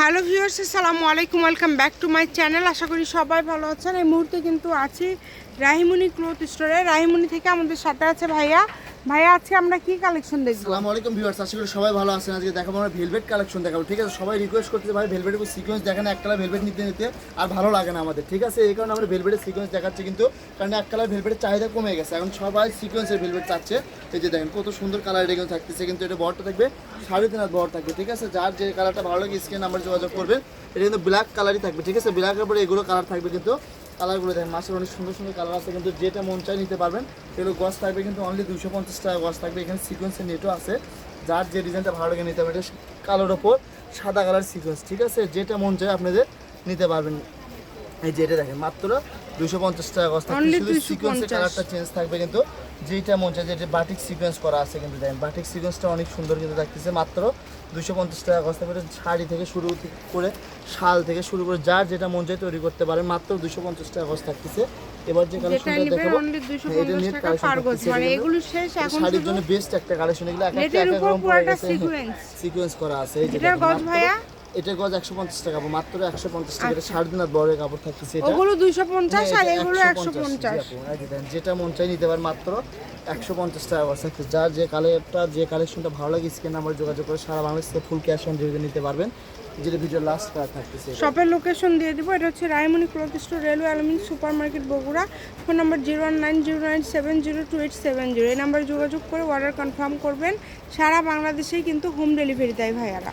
Hello viewers, আসসালামু আলাইকুম, welcome back to my channel. আশা করি সবাই ভালো আছেন। এই মুহূর্তে কিন্তু আছি রাহিমুনি ক্লোথ স্টোরে। রাহিমুনি থেকে আমাদের সাথে আছে ভাইয়া। ভাইয়া আজকে আমরা কি কালেকশন দেখব? আসসালামু আলাইকুম ভিউয়ার্স, আশা করি সবাই ভালো আছেন। আজকে দেখাবো আমরা ভেলভেট কালেকশন দেখাবো, ঠিক আছে? সবাই রিকোয়েস্ট করতে ভাই ভেলভেটের সিকোয়েন্স দেখেন, এক কালার ভেলভেট নিতে নিতে আর ভালো লাগে না আমাদের। ঠিক আছে? এই কারণে আমরা ভেলভেটের সিকোয়েন্স দেখাচ্ছি কিন্তু, কারণ এক কালার ভেলভেটের চাহিদা কমে গেছে। এখন সবাই সিকোয়েন্সের ভেলভেট চাচ্ছে। এই যে দেখেন, কত সুন্দর কালার এটা কিন্তু থাকতেছে, কিন্তু এটা বড়টা থাকবে সাড়ে তিন বড় থাকবে, ঠিক আছে? যার যে কালারটা ভালো লাগে স্ক্রিন নাম্বার যোগাযোগ করবে এটা কিন্তু ব্ল্যাক কালারই থাকবে, ঠিক আছে? ব্ল্যাকের পরে এগুলো কালার থাকবে কিন্তু কালারগুলো দেখেন মাছের অনেক সুন্দর সুন্দর কালার আছে কিন্তু যেটা মন চাই নিতে পারবেন। সেগুলো গছ থাকবে কিন্তু অনলি দুশো পঞ্চাশ টাকা গছ থাকবে এখানে সিকোয়েন্সের নেটও আছে। যার যে ডিজাইনটা ভালো লাগে নিতে পারবেন এটা কালোর ওপর সাদা কালার সিকোয়েন্স ঠিক আছে? যেটা মন চাই আপনাদের নিতে পারবেন। এই যে এটা দেখেন মাত্র দুশো পঞ্চাশ টাকা গছ থাকবে Only শুধু 250 সিকোয়েন্সের কালারটা চেঞ্জ থাকবে কিন্তু যেটা মন চাই যেটা বাটিক সিকোয়েন্স করা আছে কিন্তু দেখেন বাটিক সিকোয়েন্সটা অনেক সুন্দর কিন্তু থাকতেছে মাত্র দুশো পঞ্চাশ টাকা থাকবে এটা শাড়ি থেকে শুরু করে শাল থেকে শুরু করে যার যেটা মন চাই তৈরি করতে পারেন। মাত্র দুশো পঞ্চাশ টাকা গছ থাকতেছে। এবার যে কালেকশনটা দেখাবো হ্যাঁ, এটা পার থাকতেছে, মানে এগুলো। শেষ এখন শাড়ির জন্য বেস্ট একটা কালেকশন এগুলো এক একটা সিকোয়েন্স সিকোয়েন্স করা আছে এই যে গজ ভাইয়া? এটার গজ একশো পঞ্চাশ টাকা পাবো, মাত্র একশো পঞ্চাশ টাকা। এটা সাড়ে তিন বড় কাপড় থাকতেছে এটা ওগুলো দুইশো পঞ্চাশ হ্যাঁ, আর এগুলো একশো 150 পঞ্চাশ জি আপু, এই যে দেখেন, যেটা মন চাই নিতে পারেন মাত্র একশো পঞ্চাশ টাকা করে থাকছে যার যে কালারটা যে কালেকশনটা ভালো লাগে স্ক্রিন নাম্বার যোগাযোগ করে সারা বাংলাদেশে ফুল ক্যাশ অন ডেলিভারি নিতে পারবেন। যেটা ভিডিও লাস্ট কালার থাকতেছে শপের লোকেশন দিয়ে দিব এটা হচ্ছে Raimoni cloth store railway Almin super market Bogura. Phone number zero one nine zero nine seven zero two eight seven zero. এই নাম্বারে যোগাযোগ করে অর্ডার কনফার্ম করবেন। সারা বাংলাদেশেই কিন্তু হোম ডেলিভারি দেয় ভাইয়ারা।